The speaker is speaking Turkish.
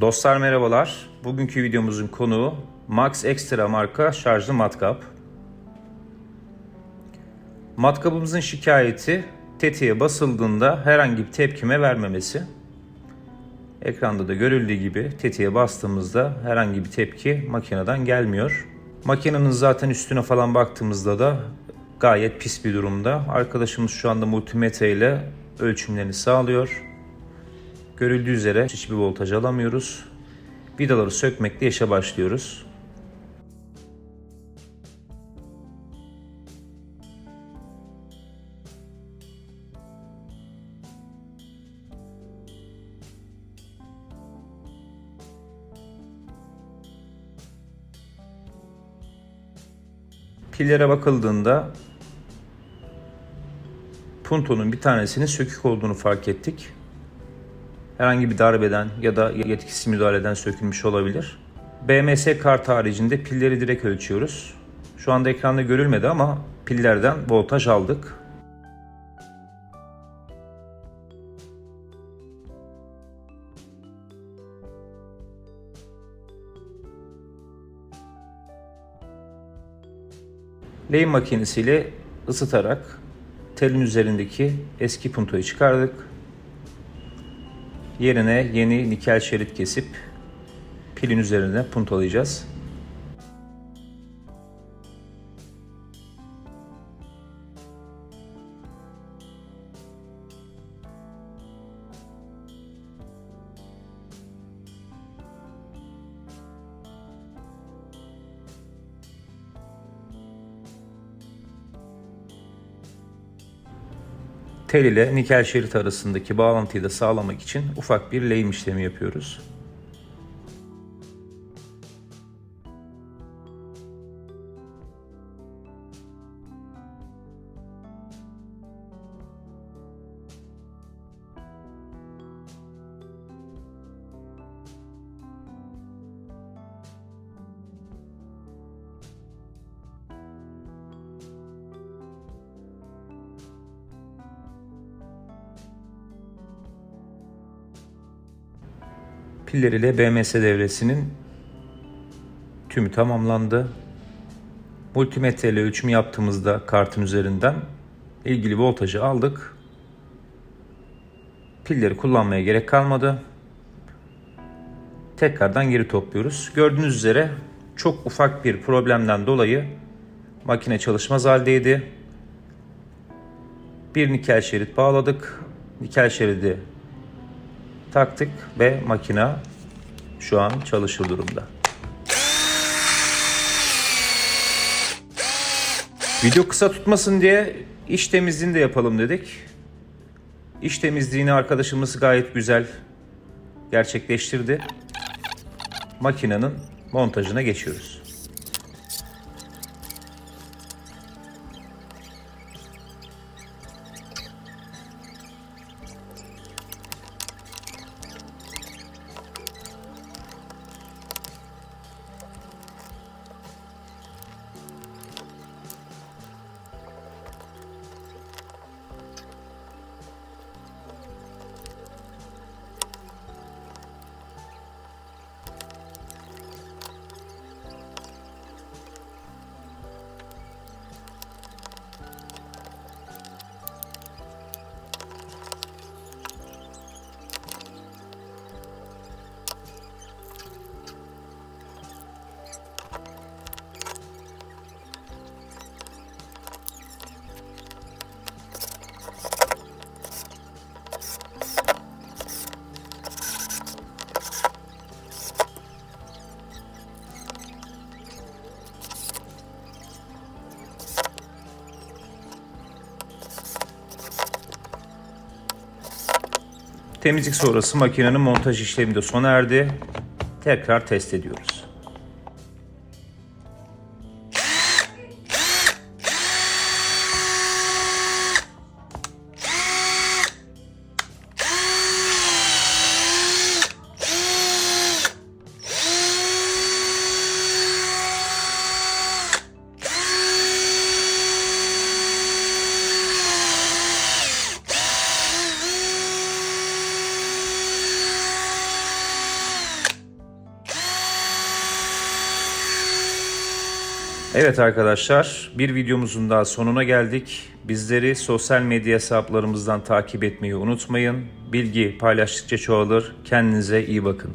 Dostlar merhabalar. Bugünkü videomuzun konuğu Max Extra marka şarjlı matkap. Matkabımızın şikayeti tetiğe basıldığında herhangi bir tepkime vermemesi. Ekranda da görüldüğü gibi tetiğe bastığımızda herhangi bir tepki makineden gelmiyor. Makinenin zaten üstüne falan baktığımızda da gayet pis bir durumda. Arkadaşımız şu anda multimetre ile ölçümlerini sağlıyor. Görüldüğü üzere hiçbir voltaj alamıyoruz. Vidaları sökmekle işe başlıyoruz. Pillere bakıldığında puntonun bir tanesinin sökük olduğunu fark ettik herhangi bir darbeden ya da yetkisiz müdahaleden sökülmüş olabilir. BMS kart haricinde pilleri direkt ölçüyoruz. Şu anda ekranda görülmedi ama pillerden voltaj aldık. Lehim makinesiyle ısıtarak telin üzerindeki eski puntoyu çıkardık. Yerine yeni nikel şerit kesip pilin üzerine puntolayacağız. Tel ile nikel şerit arasındaki bağlantıyı da sağlamak için ufak bir lehim işlemi yapıyoruz. Piller ile BMS devresinin tümü tamamlandı. Multimetre ile ölçüm yaptığımızda kartın üzerinden ilgili voltajı aldık. Pilleri kullanmaya gerek kalmadı. Tekrardan geri topluyoruz. Gördüğünüz üzere çok ufak bir problemden dolayı makine çalışmaz haldeydi. Bir nikel şerit bağladık. Nikel şeridi taktık ve makina şu an çalışır durumda. Video kısa tutmasın diye iş temizliğini de yapalım dedik. İş temizliğini arkadaşımız gayet güzel gerçekleştirdi. Makinenin montajına geçiyoruz. Temizlik sonrası makinenin montaj işlemi de sona erdi. Tekrar test ediyoruz. Evet arkadaşlar bir videomuzun daha sonuna geldik. Bizleri sosyal medya hesaplarımızdan takip etmeyi unutmayın. Bilgi paylaştıkça çoğalır. Kendinize iyi bakın.